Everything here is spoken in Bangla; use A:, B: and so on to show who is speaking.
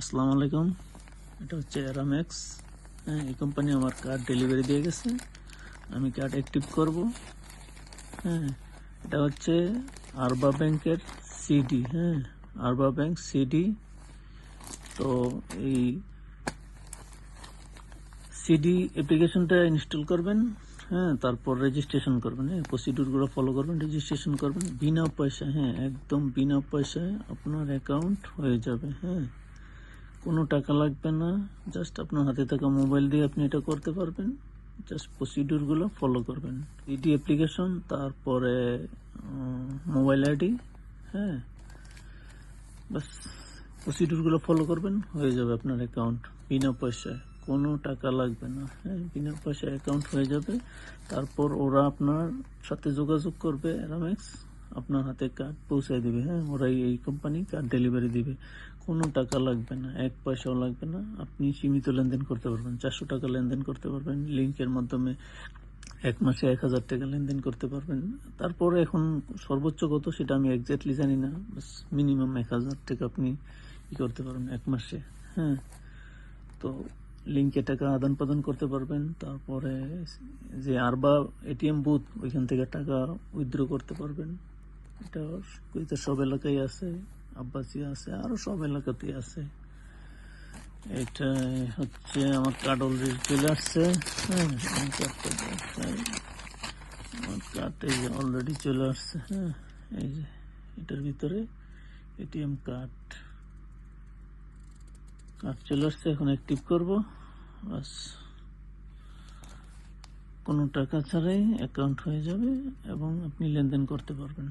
A: আসসালামু আলাইকুম। এটা হচ্ছে অ্যারামেক্স হ্যাঁ এই কোম্পানি আমার কার্ড ডেলিভারি দিয়ে গেছে। আমি কার্ড অ্যাক্টিভ করব। হ্যাঁ এটা হচ্ছে আরবা ব্যাংকের সিডি হ্যাঁ আরবা ব্যাংক সিডি তো এই সিডি অ্যাপ্লিকেশনটা ইনস্টল করবেন। হ্যাঁ তারপর রেজিস্ট্রেশন করবেন। হ্যাঁ প্রসিডিউরগুলো ফলো করবেন রেজিস্ট্রেশন করবেন। বিনা পয়সা হ্যাঁ একদম বিনা পয়সায় আপনার অ্যাকাউন্ট হয়ে যাবে। হ্যাঁ কোনো টাকা লাগবে না। জাস্ট আপনার হাতে থাকা মোবাইল দিয়ে আপনি এটা করতে পারবেন। জাস্ট প্রসিডিউরগুলো ফলো করবেন। সিডি অ্যাপ্লিকেশন তারপরে মোবাইল আইডি হ্যাঁ। বাস প্রসিডিউরগুলো ফলো করবেন, হয়ে যাবে আপনার অ্যাকাউন্ট বিনা পয়সায়। কোনো টাকা লাগবে না হ্যাঁ বিনা পয়সায় অ্যাকাউন্ট হয়ে যাবে। তারপর ওরা আপনার সাথে যোগাযোগ করবে অ্যারামেক্স আপনার হাতে কার্ড পৌঁছায় দিবে হ্যাঁ? ওরাই এই কোম্পানি কার্ড ডেলিভারি দিবে। কোনো টাকা লাগবে না, এক পয়সাও লাগবে না। আপনি সীমিত লেনদেন করতে পারবেন, চারশো টাকা লেনদেন করতে পারবেন লিঙ্কের মাধ্যমে এক মাসে এক হাজার টাকা লেনদেন করতে পারবেন। তারপরে এখন সর্বোচ্চ কত সেটা আমি এক্স্যাক্টলি জানি না মিনিমাম এক হাজার টাকা আপনি ই করতে পারবেন এক মাসে হ্যাঁ? তো লিঙ্কে টাকা আদান প্রদান করতে পারবেন, তারপরে যে আরবা এটিএম বুথ ওইখান থেকে টাকা উইথড্র করতে পারবেন। এটা কুইতে সব এলাকায় আছে আব্বাসিয়া আছে, আরও সব এলাকাতেই আছে। এটা হচ্ছে আমার কার্ড অলরেডি চলে আসছে। হ্যাঁ কার্ডটা। আমার কার্ড এই যে অলরেডি চলে আসছে। হ্যাঁ এই যে, এটার ভিতরে এটিএম কার্ড। কার্ড চলে আসছে, এখন অ্যাক্টিভ করব। বাস। কোনো টাকা ছাড়াই অ্যাকাউন্ট হয়ে যাবে এবং আপনি লেনদেন করতে পারবেন।